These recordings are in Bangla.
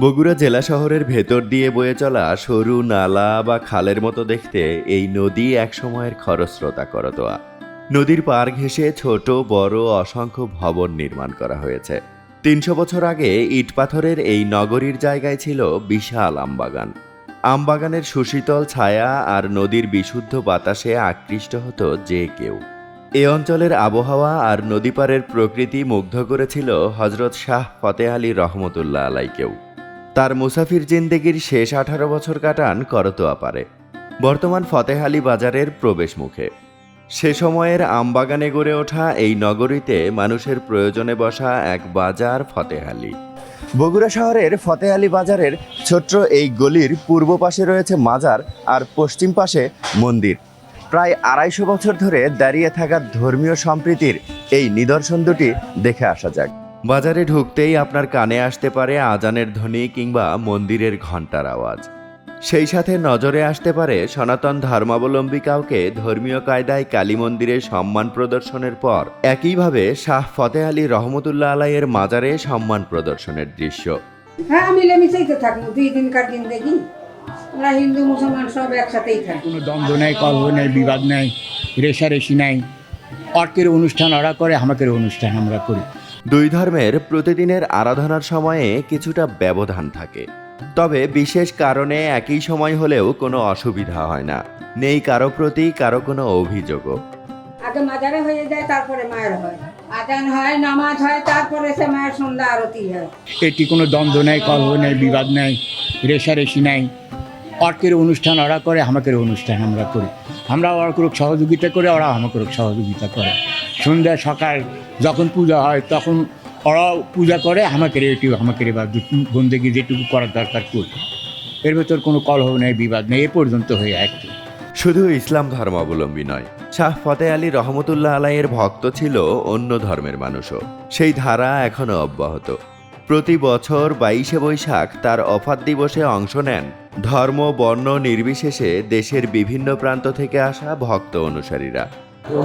বগুড়া জেলা শহরের ভেতর দিয়ে বয়ে চলা সরু নালা বা খালের মতো দেখতে এই নদী একসময়ের খরস্রোতা করতোয়া। নদীর পার ঘেঁষে ছোট, বড়, অসংখ্য ভবন নির্মাণ করা হয়েছে। তিনশো বছর আগে ইটপাথরের এই নগরীর জায়গায় ছিল বিশাল আমবাগান। আমবাগানের সুশীতল ছায়া আর নদীর বিশুদ্ধ বাতাসে আকৃষ্ট হতো যে কেউ। এ অঞ্চলের আবহাওয়া আর নদীপাড়ের প্রকৃতি মুগ্ধ করেছিল হজরত শাহ ফতে আলী রহমতুল্লাহ আলাইকেও। তার মুসাফির জিন্দেগির শেষ আঠারো বছর কাটান করতোয়া পারে। বর্তমান ফতেহ আলী বাজারের প্রবেশ মুখে। সে সময়ের আমবাগানে গড়ে ওঠা এই নগরীতে মানুষের প্রয়োজনে বসা এক বাজার ফতেহালি বগুড়া শহরের ফতেহ আলী বাজারের ছোট্ট এই গলির পূর্ব পাশে রয়েছে মাজার আর পশ্চিম পাশে মন্দির। প্রায় আড়াইশো বছর ধরে দাঁড়িয়ে থাকা ধর্মীয় সম্প্রীতির এই নিদর্শন দুটি দেখে আসা যাক। বাজারে ঢুকতেই আপনার কানে আসতে পারে আজানের ধ্বনি কিংবা মন্দিরের ঘণ্টার আওয়াজ। সেই সাথে নজরে আসতে পারে সনাতন ধর্মাবলম্বী কাউকে ধর্মীয় কায়দায় কালী মন্দিরে সম্মান প্রদর্শনের পর। একইভাবে শাহ ফতে আলী রহমতুল্লাহ আলাইয়ের মাজারে সম্মান প্রদর্শনের দৃশ্য। হ্যাঁ মিলেমিশেই তো থাকব দুই দিনকার দিন দেখি। আমরা হিন্দু মুসলমান সব একসাথেই থাকি। কোনো দ্বন্দ্ব নেই কলহ নেই বিবাদ নেই রেশারেশি নেই। অর্কের অনুষ্ঠান ওরা করে আমাকের অনুষ্ঠান আমরা করি। দুই ধর্মের প্রতিদিনের আরাধনার সময়ে কিছুটা ব্যবধান থাকে। তবে বিশেষ কারণে একই সময় হলেও কোনো অসুবিধা হয় না। নেই কারও প্রতি কারও কোনো অভিযোগও। আগে মাজারে হয়ে যায় তারপরে মায়ের হয়। আজান হয় নামাজ হয় তারপরে সে মায়ের সন্ধ্যা আরতি হয়। এটি কোনো দ্বন্দ্ব নেই কলহ নেই বিবাদ নেই রেশারেশি নেই। অর্কের অনুষ্ঠান ওরা করে আমাকের অনুষ্ঠান আমরা করি। আমরা ওরা সহযোগিতা করে ওরা আমাকে সহযোগিতা করে। সন্ধ্যা সকাল যখন পূজা হয়, তখন ওরাও পূজা করে, আমাকে এটি আমাকে এবার বন্দেগি যেটুকু করার দরকার করি এর ভেতর কোনো কলহ নেই, বিবাদ নেই, এ পর্যন্ত হয়ে একটি শুধু ইসলাম ধর্মাবলম্বী নয়, শাহ ফতে আলী রহমতুল্লাহ আলাইয়ের ভক্ত ছিল অন্য ধর্মের মানুষও। সেই ধারা এখনও অব্যাহত। প্রতি বছর বাইশে বৈশাখ তার অফাত দিবসে অংশ নেন ধর্ম, বর্ণ নির্বিশেষে দেশের বিভিন্ন প্রান্ত থেকে আসা ভক্ত অনুসারীরা।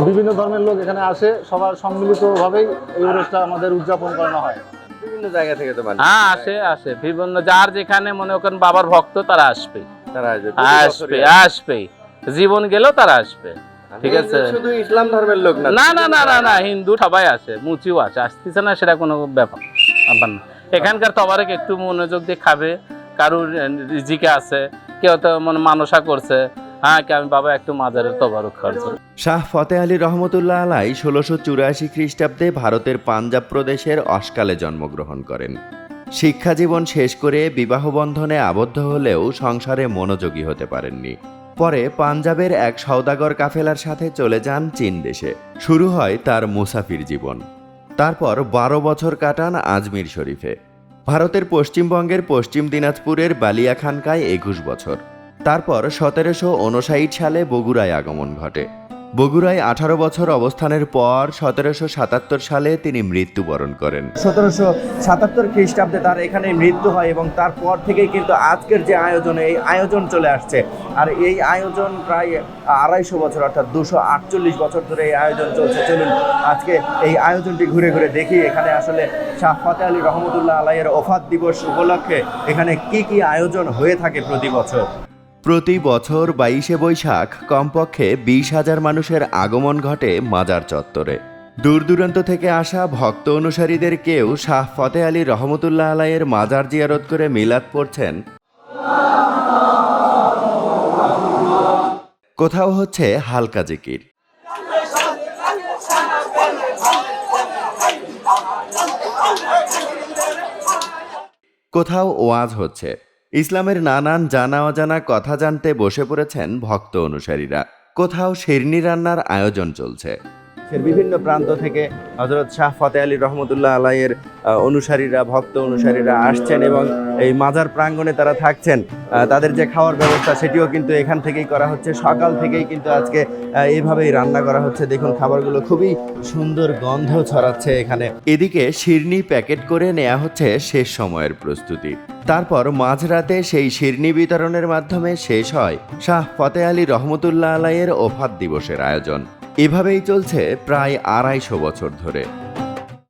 বিভিন্ন ধর্মের লোক এখানে আসে সবার সম্মিলিতভাবেই এই অনুষ্ঠান আমাদের উদযাপন করানো হয়। বিভিন্ন জায়গা থেকে তো হ্যাঁ আসে আসে। বিভিন্ন যার যেখানে মনে করেন বাবার ভক্ত তারা আসবে। তারা আসবে আসবে জীবন গেলেও তারা আসবে। ঠিক আছে। শুধু ইসলাম ধর্মের লোক না না না না না হিন্দু সবাই আসে মুচিও আসে। আসতেছে না সেটা কোনো ব্যাপার ব্যাপার না। এখানকার তবারেক একটু মনোযোগ দিয়ে খাবে কারুর রিজিকে আছে কেউ তো মনে মানসা করছে হ্যাঁ কি আমি বাবা একটু মাজারের তবারক খাওয়ার শাহ ফতে আলী রহমতুল্লাহ আলাই ষোলোশো চুরাশি খ্রিস্টাব্দে ভারতের পাঞ্জাব প্রদেশের অস্কালে জন্মগ্রহণ করেন। শিক্ষা জীবন শেষ করে বিবাহ বন্ধনে আবদ্ধ হলেও সংসারে মনোযোগী হতে পারেননি। পরে পাঞ্জাবের এক সওদাগর কাফেলার সাথে চলে যান চীন দেশে। শুরু হয় তার মুসাফির জীবন। তারপর বারো বছর কাটান আজমির শরীফে। ভারতের পশ্চিমবঙ্গের পশ্চিম দিনাজপুরের বালিয়াখানকায় একুশ বছর। তারপর সতেরোশো উনষাট সালে বগুড়ায় আগমন ঘটে। বগুড়ায় আঠারো বছর অবস্থানের পর সতেরোশো সাতাত্তর সালে তিনি মৃত্যুবরণ করেন। সতেরোশো সাতাত্তর খ্রিস্টাব্দে তার এখানে মৃত্যু হয় এবং তারপর থেকেই কিন্তু আজকের যে আয়োজন, এই আয়োজন চলে আসছে। আর এই আয়োজন প্রায় আড়াইশো বছর, অর্থাৎ দুশো আটচল্লিশ বছর ধরে এই আয়োজন চলছে। চলুন আজকে এই আয়োজনটি ঘুরে ঘুরে দেখি, এখানে আসলে শাহ ফাতে আলী রহমতুল্লাহ আলাইয়ের ওফাত দিবস উপলক্ষে এখানে কি কি আয়োজন হয়ে থাকে প্রতি বছর। প্রতি বছর বাইশে বৈশাখ কমপক্ষে বিশ হাজার মানুষের আগমন ঘটে মাজার চত্বরে। দূর দূরান্ত থেকে আসা ভক্ত অনুসারীদের কেউ শাহ ফতে আলী রহমতুল্লাহ আলাইয়ের মাজার জিয়ারত করে মিলাদ পড়ছেন। কোথাও হচ্ছে হালকা জিকির। কোথাও ওয়াজ হচ্ছে। ইসলামের নানান জানা অজানা কথা জানতে বসে পড়েছেন ভক্ত অনুসারীরা। কোথাও শেরনি রান্নার আয়োজন চলছে। দেশের বিভিন্ন প্রান্ত থেকে হজরত শাহ ফতে আলী রহমতুল্লাহ আলাইয়ের অনুসারীরা ভক্ত অনুসারীরা আসছেন এবং এই মাজার প্রাঙ্গণে তারা থাকছেন। তাদের যে খাওয়ার ব্যবস্থা সেটিও কিন্তু এখান থেকেই করা হচ্ছে। সকাল থেকেই কিন্তু আজকে আহ, এইভাবেই রান্না করা হচ্ছে। দেখুন খাবারগুলো খুবই সুন্দর গন্ধ ছড়াচ্ছে এখানে। এদিকে শিরনি প্যাকেট করে নেওয়া হচ্ছে শেষ সময়ের প্রস্তুতি। তারপর মাঝরাতে সেই শিরনি বিতরণের মাধ্যমে শেষ হয় শাহ ফতে আলী রহমতুল্লাহ আলাইয়ের ওফাত দিবসের আয়োজন। এভাবেই চলছে প্রায় আড়াইশো বছর ধরে।